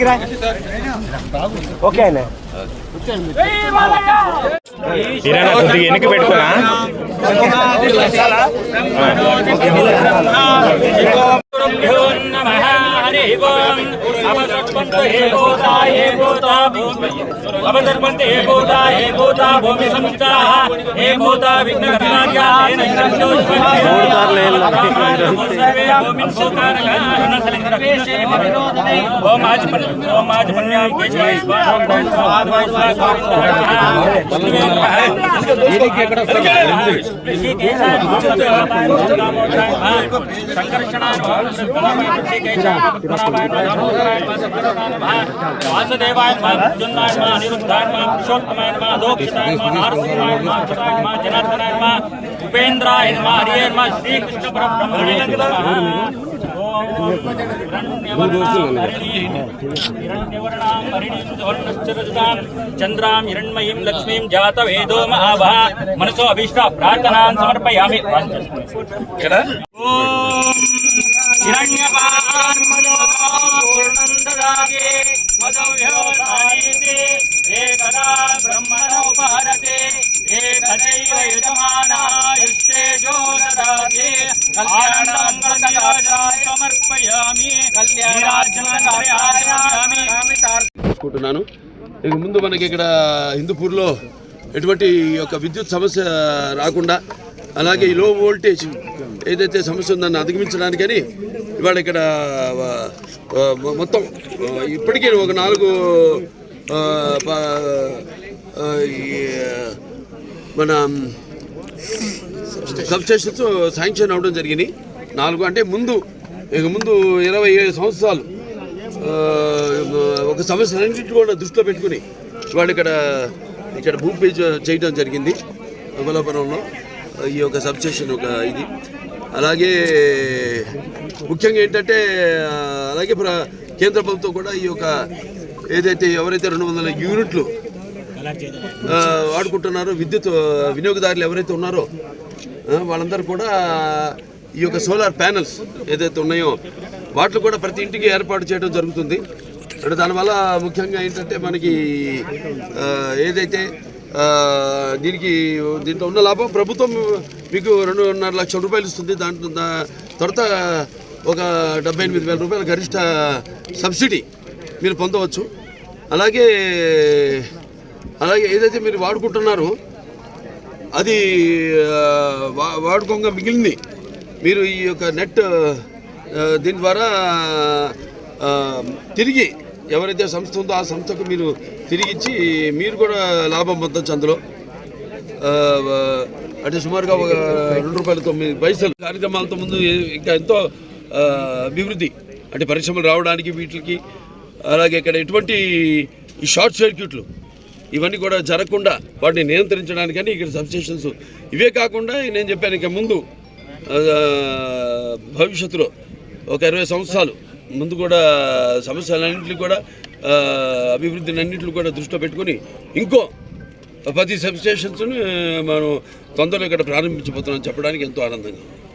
రా ఓకే అన్న. కొద్దిగా పెట్టుకున్నా అవసర్పంత భూతా భూతా భూమి సంస్థాః భూతా విఘ్న ಜೋರ್ದಾರ್ ಲೈನ್ ವಾಸುದೇವಾಯ ಜುನ್ನಾಯ ಅನಿರುದ್ಧಾಯ ಪುರುಷೋತ್ತಮಾಯ ಅಧೋಕ್ಷಿತಾಯ ಜನಾರ್ದನಾಯ ಜನಾರ್ದನಾಯ ఉపేంద్రాయ నమ హరియే నమ శ్రీకృష్ణ పరబ్రహ్మణే నమః. చంద్రాం హిరణ్మయీం లక్ష్మీం జాత వేదో మహాభా మనసో అభీష్ట ప్రార్థనాన్ సమర్పయామి. ఓం అనుకుంటున్నాను. ఇక ముందు మనకి ఇక్కడ హిందూపూర్లో ఎటువంటి యొక్క విద్యుత్ సమస్య రాకుండా అలాగే ఈ లో వోల్టేజ్ ఏదైతే సమస్య ఉందని అధిగమించడానికని ఇవాళ ఇక్కడ మొత్తం ఇప్పటికీ ఒక నాలుగు మన సబ్స్టేషన్స్ శాంక్షన్ అవ్వడం జరిగింది. నాలుగు అంటే ముందు ఇక ముందు ఇరవై ఏడు సంవత్సరాలు ఒక సమస్యలన్నింటినీ కూడా దృష్టిలో పెట్టుకుని వాళ్ళు ఇక్కడ ఇక్కడ భూమి పేజ్ చేయడం జరిగింది. అమలాపురంలో ఈ యొక్క సబ్స్టేషన్ ఒక ఇది. అలాగే ముఖ్యంగా ఏంటంటే అలాగే కేంద్ర ప్రభుత్వం కూడా ఈ యొక్క ఏదైతే ఎవరైతే రెండు వందల యూనిట్లు వాడుకుంటున్నారో విద్యుత్ వినియోగదారులు ఎవరైతే ఉన్నారో వాళ్ళందరూ కూడా ఈ యొక్క సోలార్ ప్యానల్స్ ఏదైతే ఉన్నాయో వాటిని కూడా ప్రతి ఇంటికి ఏర్పాటు చేయడం జరుగుతుంది. అంటే దానివల్ల ముఖ్యంగా ఏంటంటే మనకి ఏదైతే దీనికి దీంట్లో ఉన్న లాభం ప్రభుత్వం మీకు రెండున్నర లక్షల రూపాయలు ఇస్తుంది. దాంట్లో తర్వాత ఒక డెబ్బై ఎనిమిది వేల రూపాయల గరిష్ట సబ్సిడీ మీరు పొందవచ్చు. అలాగే అలాగే ఏదైతే మీరు వాడుకుంటున్నారో అది వా- వాడుకోగా మిగిలింది. మీరు ఈ యొక్క నెట్ దీని ద్వారా తిరిగి ఎవరైతే సంస్థ ఉందో ఆ సంస్థకు మీరు తిరిగి ఇచ్చి మీరు కూడా లాభం పొందొచ్చు అందులో. అంటే సుమారుగా ఒక రెండు రూపాయల తొమ్మిది పైసలు కార్యక్రమాలతో ముందు ఇంకా ఎంతో అభివృద్ధి అంటే పరిశ్రమలు రావడానికి వీటికి అలాగే ఇక్కడ ఎటువంటి ఈ షార్ట్ సర్క్యూట్లు ఇవన్నీ కూడా జరగకుండా వాటిని నియంత్రించడానికని ఇక్కడ సబ్స్టేషన్స్ ఇవే కాకుండా నేను చెప్పాను ఇక ముందు భవిష్యత్తులో ఒక ఇరవై సంవత్సరాలు ముందు కూడా సమస్యలన్నింటినీ కూడా అభివృద్ధిని అన్నింటిని కూడా దృష్టిలో పెట్టుకొని ఇంకో పది సబ్స్టేషన్స్ని మనం తొందరలో ఇక్కడ ప్రారంభించబోతున్నాం చెప్పడానికి ఎంతో ఆనందంగా ఉంది.